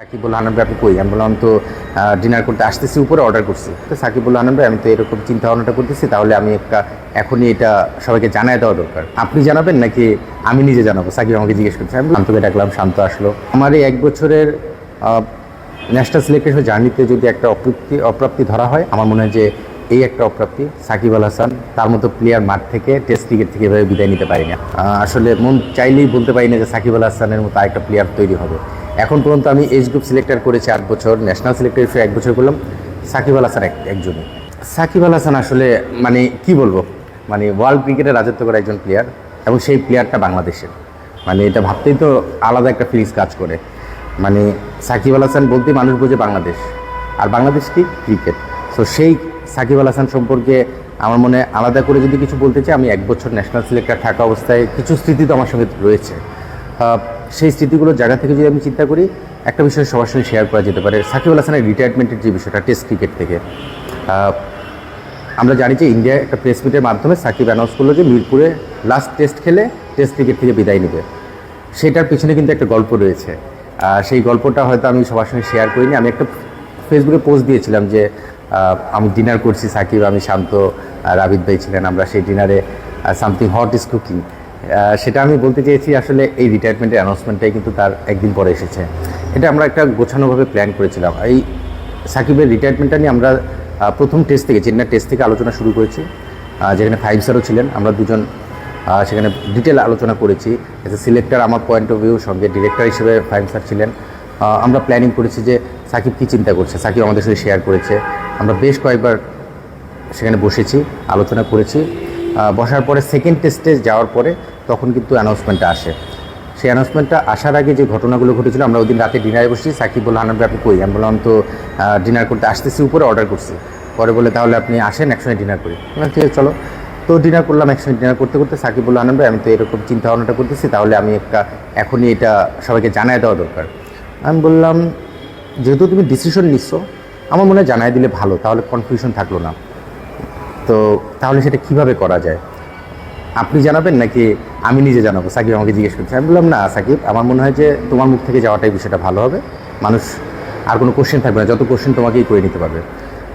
সাকিবুল হানান ভাই, আপনি কই? আমি বললাম তো ডিনার করতে আসতেছি, উপরে অর্ডার করছি। তো সাকিবুল হানান ভাই, আমি তো এরকম চিন্তা ভাবনাটা করতেছি, তাহলে আমি একটা, এখনই এটা সবাইকে জানায় দেওয়া দরকার। আপনি জানাবেন নাকি আমি নিজে জানাব? সাকিব আমাকে জিজ্ঞেস করছে। আমি শান্তকে ডাকলাম, শান্ত আসলো। আমার এই এক বছরের ন্যাশনাল সিলেক্টেশন জার্নিতে যদি একটা অপ্রাপ্তি অপ্রাপ্তি ধরা হয়, আমার মনে হয় যে এই একটা অপ্রাপ্তি, সাকিব আল হাসান, তার মতো প্লেয়ার মাঠ থেকে টেস্ট ক্রিকেট থেকে এভাবে বিদায় নিতে পারি না আসলে মন চাইলেই বলতে পারি না যে সাকিব আল হাসানের মতো আরেকটা প্লেয়ার তৈরি হবে। এখন পর্যন্ত আমি এজ গ্রুপ সিলেক্টার করেছি আট বছর ন্যাশনাল সিলেক্টর হিসেবে এক বছর করলাম। সাকিব আল হাসান এক- একজনই। সাকিব আল হাসান আসলে মানে কি বলব? মানে ওয়ার্ল্ড ক্রিকেটে রাজত্ব করা একজন প্লেয়ার এবং সেই প্লেয়ারটা বাংলাদেশের। মানে এটা ভাবতেই তো আলাদা একটা ফিলিংস কাজ করে। মানে সাকিব আল হাসান বলতেই মানুষ বোঝে বাংলাদেশ। আর বাংলাদেশ কি? ক্রিকেট সো সেই সাকিব আল হাসান সম্পর্কে আমার মনে আলাদা করে যদি কিছু বলতে চাই, আমি এক বছর ন্যাশনাল সিলেক্টর থাকা অবস্থায় কিছু স্মৃতি তো আমার সঙ্গে রয়েছে। সেই স্মৃতিগুলোর জায়গা থেকে যদি আমি চিন্তা করি, একটা বিষয় সবার সঙ্গে শেয়ার করা যেতে পারে। সাকিব আল হাসানের রিটায়ারমেন্টের যে বিষয়টা টেস্ট ক্রিকেট থেকে। আমরা জানি যে ইন্ডিয়া একটা প্রেস মিটের মাধ্যমে সাকিব অ্যানাউন্স করল যে মিরপুরে লাস্ট টেস্ট খেলে টেস্ট ক্রিকেট থেকে বিদায় নেবে। সেটার পিছনে কিন্তু একটা গল্প রয়েছে। সেই গল্পটা হয়তো আমি সবার সঙ্গে শেয়ার করিনি। আমি একটা ফেসবুকে পোস্ট দিয়েছিলাম যে আমি ডিনার করছি সাকিব, আমি শান্ত রাবিদ ভাই ছিলেন, আমরা সেই ডিনারে সামথিং হট ইজ কুকিং সেটা আমি বলতে চেয়েছি, আসলে এই রিটায়ারমেন্টের অ্যানাউন্সমেন্টটাই কিন্তু তার একদিন পরে এসেছে। এটা আমরা একটা গোছানোভাবে প্ল্যান করেছিলাম। এই সাকিবের রিটায়ারমেন্টটা নিয়ে আমরা প্রথম টেস্ট থেকে চেন্নাই টেস্ট থেকে আলোচনা শুরু করেছি যেখানে ফাইভ স্টারও ছিলেন, আমরা দুজন সেখানে ডিটেল আলোচনা করেছি। এজ এ সিলেক্টর আমার পয়েন্ট অফ ভিউ সঙ্গে ডিরেক্টর হিসেবে ফাইভ স্টার ছিলেন। আমরা প্ল্যানিং করেছি যে সাকিব কী চিন্তা করছে, সাকিব আমাদের সাথে শেয়ার করেছে। আমরা বেশ কয়েকবার সেখানে বসেছি, আলোচনা করেছি। বসার পরে সেকেন্ড টেস্টে যাওয়ার পরে তখন কিন্তু অ্যানাউন্সমেন্টটা আসে। সেই অ্যানাউন্সমেন্টটা আসার আগে যে ঘটনাগুলো ঘটেছিল, আমরা ওই দিন রাতে ডিনারে বসেছি। সাকিব বলল ভাই, আপনি কই? আমি বললাম তো ডিনার করতে আসতেছি, উপরে অর্ডার করছি। পরে বলে তাহলে আপনি আসেন, একসঙ্গে ডিনার করি। ঠিক আছে, চলো। তো ডিনার করলাম, একসঙ্গে ডিনার করতে করতে সাকিব বলল আনন্দ আমি তো এরকম চিন্তা ভাবনাটা করতেছি, তাহলে আমি একটা, এখনই এটা সবাইকে জানায় দেওয়া দরকার। আমি বললাম, যেহেতু তুমি ডিসিশন নিচ্ছ আমার মনে হয় জানাই দিলে ভালো, তাহলে কনফিউশন থাকল না। তো তাহলে সেটা কীভাবে করা যায়? আপনি জানাবেন নাকি আমি নিজে জানাব? সাকিব আমাকে জিজ্ঞেস করছে। আমি বললাম, না, সাকিব, আমার মনে হয় যে তোমার মুখ থেকে যাওয়াটাই বিষয়টা ভালো হবে। মানুষ, আর কোনো কোশ্চেন থাকবে না। যত কোশ্চেন তোমাকেই করে নিতে পারবে।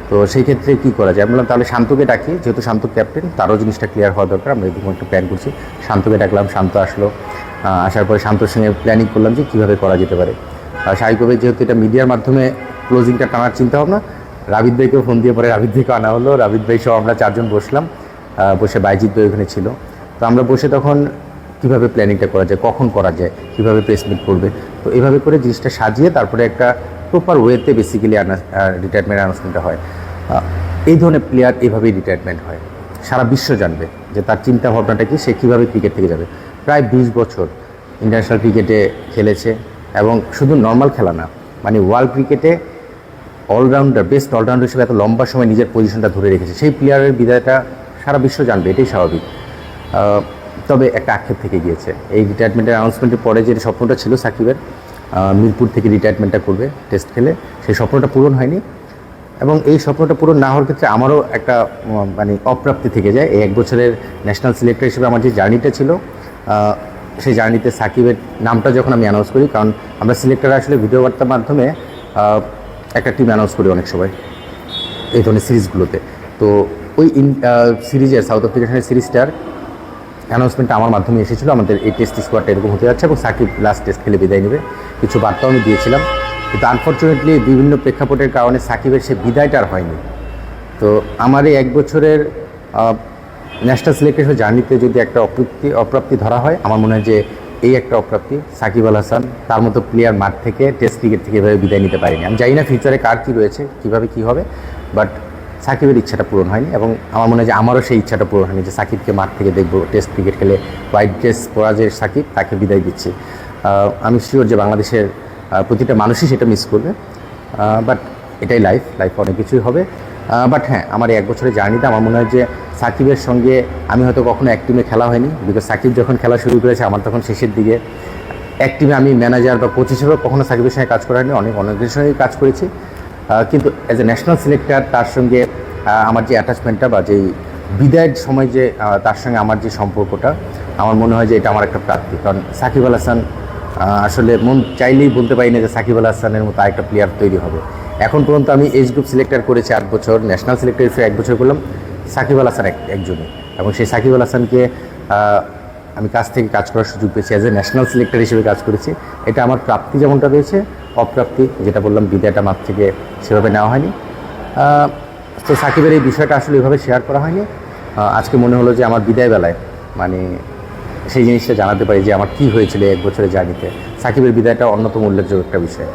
তো সেই ক্ষেত্রে কী করা যায়? আমি বললাম, তাহলে শান্তকে ডাকি। যেহেতু শান্ত ক্যাপ্টেন তারও জিনিসটা ক্লিয়ার হওয়া দরকার। আমরা এরকম একটা প্ল্যান করছি। শান্তকে ডাকলাম, শান্ত আসলো। আসার পরে শান্তর সঙ্গে প্ল্যানিং করলাম যে কীভাবে করা যেতে পারে। আর স্বাভাবিকভাবে যেহেতু এটা মিডিয়ার মাধ্যমে ক্লোজিংটা টানার চিন্তা ভাবনা রাবিদ ভাইকেও ফোন দিয়ে পরে রাবিদ ভাইকে আনা হলো। রাবিদ ভাই সহ আমরা চারজন বসলাম বসে বাইজিৎ ভাই ওখানে ছিল। তো আমরা বসে তখন কীভাবে প্ল্যানিংটা করা যায়, কখন করা যায়, কীভাবে প্রেস মিট করবে, তো এভাবে করে জিনিসটা সাজিয়ে তারপরে একটা প্রপার ওয়েতে বেসিক্যালি রিটায়ারমেন্ট অ্যানাউন্সমেন্টটা হয়। এই ধরনের প্লেয়ার এভাবেই রিটায়ারমেন্ট হয়। সারা বিশ্ব জানবে যে তার চিন্তা ভাবনাটা কি, সে কীভাবে ক্রিকেট থেকে যাবে। প্রায় বিশ বছর ইন্টারন্যাশনাল ক্রিকেটে খেলেছে এবং শুধু নর্মাল খেলা না মানে ওয়ার্ল্ড ক্রিকেটে অলরাউন্ডার, বেস্ট অলরাউন্ডার হিসেবে এত লম্বা সময় নিজের পজিশনটা ধরে রেখেছে। সেই প্লেয়ারের বিদায়টা সারা বিশ্ব জানবে, এটাই স্বাভাবিক। তবে একটা আক্ষেপ থেকে গিয়েছে। এই রিটায়ারমেন্টের অ্যানাউন্সমেন্টের পরে যে স্বপ্নটা ছিল সাকিবের মিরপুর থেকে রিটায়ারমেন্টটা করবে টেস্ট খেলে, সেই স্বপ্নটা পূরণ হয়নি। এবং এই স্বপ্নটা পূরণ না হওয়ার ক্ষেত্রে আমারও একটা মানে অপ্রাপ্তি থেকে যায়। এই এক বছরের ন্যাশনাল সিলেক্টর হিসেবে আমার যে জার্নিটা ছিল সেই জার্নিতে সাকিবের নামটা যখন আমি অ্যানাউন্স করি, কারণ আমরা সিলেক্টর আসলে ভিডিও বার্তার মাধ্যমে একটা টিম অ্যানাউন্স করি অনেক সময় এই ধরনের সিরিজগুলোতে তো ওই ইন সিরিজের সাউথ আফ্রিকানের সিরিজটার অ্যানাউন্সমেন্টটা আমার মাধ্যমে এসেছিল। আমাদের এই টেস্ট স্কোয়াডটা এরকম হতে যাচ্ছে এবং সাকিব লাস্ট টেস্ট খেলে বিদায় নেবে। কিছু বার্তাও আমি দিয়েছিলাম। কিন্তু আনফর্চুনেটলি বিভিন্ন প্রেক্ষাপটের কারণে সাকিবের সে বিদায়টা আর হয়নি। তো আমার এই এক বছরের ন্যাশনাল সিলেক্টেশন জার্নিতে যদি একটা অপ্রাপ্তি অপ্রাপ্তি ধরা হয়, আমার মনে হয় যে এই একটা অপ্রাপ্তি, সাকিব আল হাসান, তার মতো প্লেয়ার মাঠ থেকে টেস্ট ক্রিকেট থেকে এভাবে বিদায় নিতে পারিনি। আমি জানি না ফিউচারে কার কী রয়েছে, কীভাবে কী হবে বাট সাকিবের ইচ্ছাটা পূরণ হয়নি এবং আমার মনে হয় যে আমারও সেই ইচ্ছাটা পূরণ হয়নি যে সাকিবকে মাঠ থেকে দেখব টেস্ট ক্রিকেট খেলে হোয়াইট ড্রেস পরা যে সাকিব, তাকে বিদায় দিচ্ছি। আমি শিওর যে বাংলাদেশের প্রতিটা মানুষই সেটা মিস করবে। বাট এটাই লাইফ লাইফ অনেক কিছুই হবে। বাট হ্যাঁ আমার এক বছরের জার্নিতে আমার মনে হয় যে সাকিবের সঙ্গে আমি হয়তো কখনো এক টিমে খেলা হয়নি বিকজ সাকিব যখন খেলা শুরু করেছে আমার তখন শেষের দিকে। এক টিমে আমি ম্যানেজার বা কোচ হিসেবে কখনো সাকিবের সঙ্গে কাজ করা হয়নি, অনেক অনেকের সঙ্গে কাজ করেছি। কিন্তু অ্যাজ এ ন্যাশনাল সিলেক্টর তার সঙ্গে আমার যে অ্যাটাচমেন্টটা বা যেই বিদায়ের সময় যে তার সঙ্গে আমার যে সম্পর্কটা, আমার মনে হয় যে এটা আমার একটা প্রাপ্তি। কারণ সাকিব আল হাসান আসলে মন চাইলেই বলতে পারি না যে সাকিব আল হাসানের মতো আরেকটা প্লেয়ার তৈরি হবে। এখন পর্যন্ত আমি এজ গ্রুপ সিলেক্টার করেছি আট বছর ন্যাশনাল সিলেক্টার হিসেবে এক বছর করলাম, সাকিব আল হাসান এক- একজনই। এবং সেই সাকিব আল হাসানকে আমি কাছ থেকে কাজ করার সুযোগ পেয়েছি অ্যাজ এ ন্যাশনাল সিলেক্টর হিসেবে কাজ করেছি। এটা আমার প্রাপ্তি যেমনটা রয়েছে, অপ্রাপ্তি, যেটা বললাম বিদায়টা মাঠ থেকে সেভাবে নেওয়া হয়নি। তো সাকিবের এই বিষয়টা আসলে এভাবে শেয়ার করা হয়নি। আজকে মনে হলো যে আমার বিদায় বেলায় মানে সেই জিনিসটা জানাতে পারি যে আমার কী হয়েছিল এক বছরের জার্নিতে সাকিবের বিদায়টা অন্যতম উল্লেখযোগ্য একটা বিষয়।